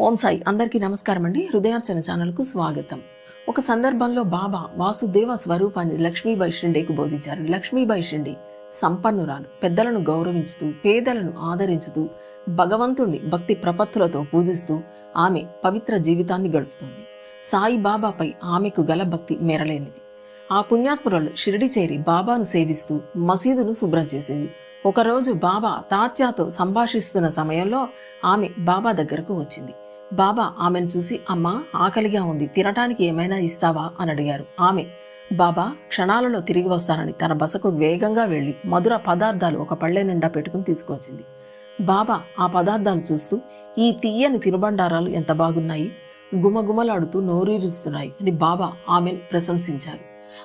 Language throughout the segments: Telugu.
ఓం సాయి. అందరికీ నమస్కారం అండి. హృదయార్చన ఛానల్కు స్వాగతం. ఒక సందర్భంలో బాబా వాసుదేవ స్వరూపాన్ని లక్ష్మీబాయి షిండేకు బోధించారు. లక్ష్మీబాయి షిండే సంపన్నురాలు. పెద్దలను గౌరవించుతూ పేదలను ఆదరించుతూ భగవంతుణ్ణి భక్తి ప్రపత్తులతో పూజిస్తూ ఆమె పవిత్ర జీవితాన్ని గడుపుతుంది. సాయి బాబాపై ఆమెకు గల భక్తి మెరలేనిది. ఆ పుణ్యాత్మురాలు షిరిడి చేరి బాబాను సేవిస్తూ మసీదును శుభ్రం చేసింది. ఒకరోజు బాబా తాత్యాతో సంభాషిస్తున్న సమయంలో ఆమె బాబా దగ్గరకు వచ్చింది. బాబా ఆమెను చూసి అమ్మ ఆకలిగా ఉంది తినటానికి ఏమైనా ఇస్తావా? అని అడిగారు. ఆమె బాబా క్షణాలలో తిరిగి వస్తానని తన బసకు వేగంగా వెళ్ళి మధుర పదార్థాలు ఒక పళ్ళె నిండా పెట్టుకుని తీసుకొచ్చింది బాబా ఆ పదార్థాలు చూస్తూ ఈ తీయని తినుబండారాలు ఎంత బాగున్నాయి? గుమగుమలాడుతూ నోరూరుస్తున్నాయి అని బాబా ఆమెను ప్రశంసించారు.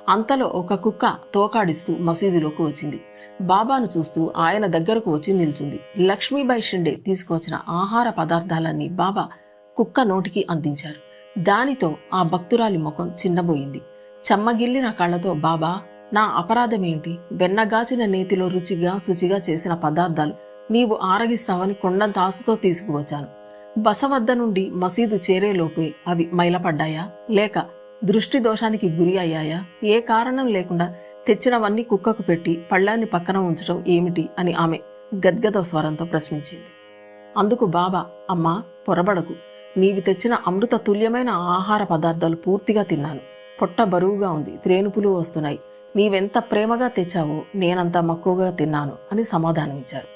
అంతలో ఒక కుక్క తోకాడిస్తూ మసీదులోకి వచ్చింది. బాబాను చూస్తూ ఆయన దగ్గరకు వచ్చి నిల్చుంది. లక్ష్మీబాయి షిండే తీసుకొచ్చిన ఆహార పదార్థాలన్నీ బాబా కుక్క నోటికి అందించారు. దానితో ఆ భక్తురాలి ముఖం చిన్నబోయింది. చెమ్మగిల్లిన కళ్ళతో బాబా నా అపరాధమేంటి? వెన్నగాచిన నేతిలో రుచిగా శుచిగా చేసిన పదార్థాలు నీవు ఆరగిస్తావని కొండంత ఆశతో తీసుకువచ్చాను. బస వద్ద నుండి మసీదు చేరేలోపే అవి మైలపడ్డాయా? లేక దృష్టి దోషానికి గురి అయ్యాయా? ఏ కారణం లేకుండా తెచ్చినవన్నీ కుక్కకు పెట్టి పళ్ళాన్ని పక్కన ఉంచడం ఏమిటి? అని ఆమె గద్గద స్వరంతో ప్రశ్నించింది. అందుకు బాబా అమ్మా పొరబడకు. నీవి తెచ్చిన అమృత తుల్యమైన ఆహార పదార్థాలు పూర్తిగా తిన్నాను. పొట్ట బరువుగా ఉంది త్రేనుపులు వస్తున్నాయి. నీవెంత ప్రేమగా తెచ్చావో నేనంత మక్కువగా తిన్నాను అని సమాధానమిచ్చారు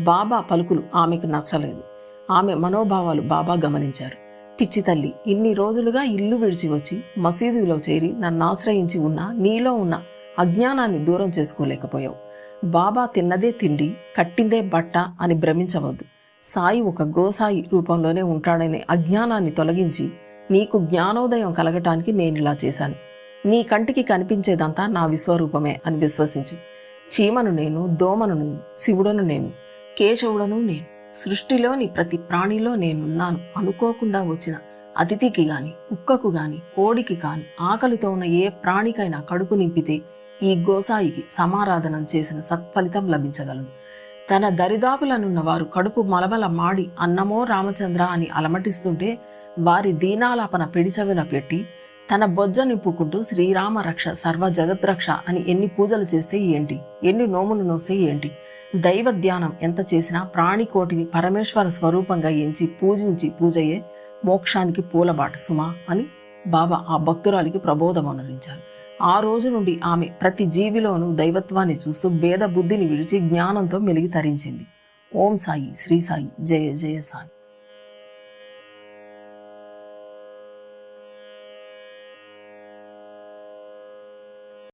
బాబా పలుకులు ఆమెకు నచ్చలేదు. ఆమె మనోభావాలు బాబా గమనించారు పిచ్చి తల్లి ఇన్ని రోజులుగా ఇల్లు విడిచి వచ్చి మసీదులో చేరి నన్ను ఆశ్రయించి ఉన్న నీలో ఉన్న అజ్ఞానాన్ని దూరం చేసుకోలేకపోయావు. బాబా తిన్నదే తిండి కట్టిందే బట్ట అని భ్రమించవద్దు. సాయి ఒక గోసాయి రూపంలోనే ఉంటాడనే అజ్ఞానాన్ని తొలగించి నీకు జ్ఞానోదయం కలగటానికి నేను ఇలా చేశాను. నీ కంటికి కనిపించేదంతా నా విశ్వరూపమే అని విశ్వసించు చీమను నేను దోమను నేను శివుడను నేను కేశవుడను నేను సృష్టిలోని ప్రతి ప్రాణిలో నేనున్నాను అనుకోకుండా వచ్చిన అతిథికి గాని కుక్కకు గాని కోడికి కాని ఆకలితో ఉన్న ఏ ప్రాణికైనా కడుపు నింపితే ఈ గోసాయికి సమారాధనం చేసిన సత్ఫలితం లభించగలదు. తన దరిదాపులనున్న వారు కడుపు మలమల మాడి అన్నమో రామచంద్ర అని అలమటిస్తుంటే వారి దీనాలాపన పిడిచవిన పెట్టి తన బొజ్జ నింపుకుంటూ శ్రీరామ రక్ష సర్వ జగద్రక్ష అని ఎన్ని పూజలు చేస్తే ఏంటి? ఎన్ని నోములు నోస్తే ఏంటి? దైవ ధ్యానం ఎంత చేసినా ప్రాణికోటిని పరమేశ్వర స్వరూపంగా ఎంచి పూజించి పూజయే మోక్షానికి పూలబాట సుమా అని బాబా ఆ భక్తురాలికి ప్రబోధమనరించారు ఆ రోజు నుండి ఆమె ప్రతి జీవిలోనూ దైవత్వాన్ని చూస్తూ భేద బుద్ధిని విడిచి జ్ఞానంతో మెలిగి తరించింది. ఓం సాయి శ్రీ సాయి జయ జయ సాయి.